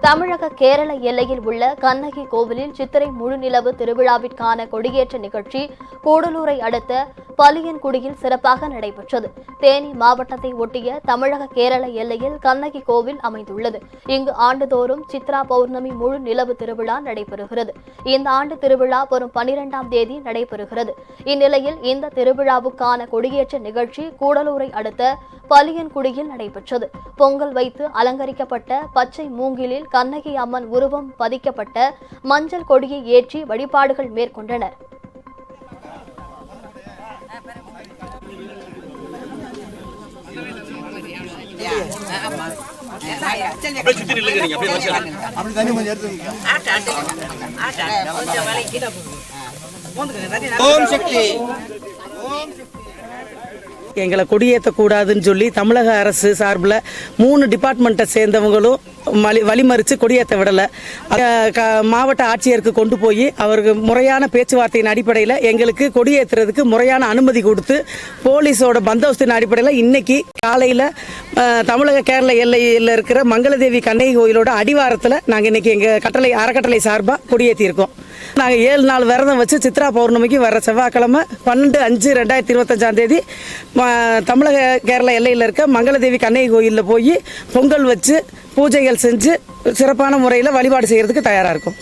தமிழக கேரள எல்லையில் உள்ள கண்ணகி கோவிலில் சித்திரை முழுநிலவு திருவிழாவிற்கான கொடியேற்ற நிகழ்ச்சி கூடலூரை அடுத்த பலியன்குடியில் சிறப்பாக நடைபெற்றது. தேனி மாவட்டத்தை ஒட்டிய தமிழக கேரள எல்லையில் கண்ணகி கோவில் அமைந்துள்ளது. இங்கு ஆண்டுதோறும் சித்ரா பௌர்ணமி முழு நிலவு திருவிழா நடைபெறுகிறது. இந்த ஆண்டு திருவிழா வரும் பனிரெண்டாம் தேதி நடைபெறுகிறது. இந்நிலையில் இந்த திருவிழாவுக்கான கொடியேற்ற நிகழ்ச்சி கூடலூரை அடுத்த பலியன்குடியில் நடைபெற்றது. பொங்கல் வைத்து அலங்கரிக்கப்பட்ட பச்சை மூங்கிலில் கண்ணகி அம்மன் உருவம் பதிக்கப்பட்ட மஞ்சள் கொடியை ஏற்றி வழிபாடுகள் மேற்கொண்டனர். கொஞ்சம் எடுத்து ஓம் சக்தி. எங்களை கொடியேற்றக்கூடாதுன்னு சொல்லி தமிழக அரசு சார்பில் மூணு டிபார்ட்மெண்ட்டை சேர்ந்தவங்களும் வழி வழிமறித்து கொடியேற்ற விடலை. க- மாவட்ட ஆட்சியருக்கு கொண்டு போய் அவருக்கு முறையான பேச்சுவார்த்தையின் அடிப்படையில் எங்களுக்கு கொடியேற்றுறதுக்கு முறையான அனுமதி கொடுத்து போலீஸோட பந்தோபஸ்தின் அடிப்படையில் இன்னைக்கு காலையில் தமிழக கேரள எல்லையில் இருக்கிற மங்களதேவி கண்ணகி கோயிலோட அடிவாரத்தில் நாங்கள் இன்னைக்கு எங்கள் கட்டளை அறக்கட்டளை சார்பாக கொடியேற்றியிருக்கோம். நாங்கள் ஏழு நாள் விரதம் வச்சு சித்ரா பௌர்ணமிக்கு வர செவ்வாய்க்கிழமை பன்னெண்டு அஞ்சு ரெண்டாயிரத்தி இருபத்தஞ்சாம் தேதி தமிழக கேரள எல்லையில் இருக்க மங்களதேவி கண்ணகி கோயிலில் போய் பொங்கல் வச்சு பூஜைகள் செஞ்சு சிறப்பான முறையில் வழிபாடு செய்கிறதுக்கு தயாராக இருக்கும்.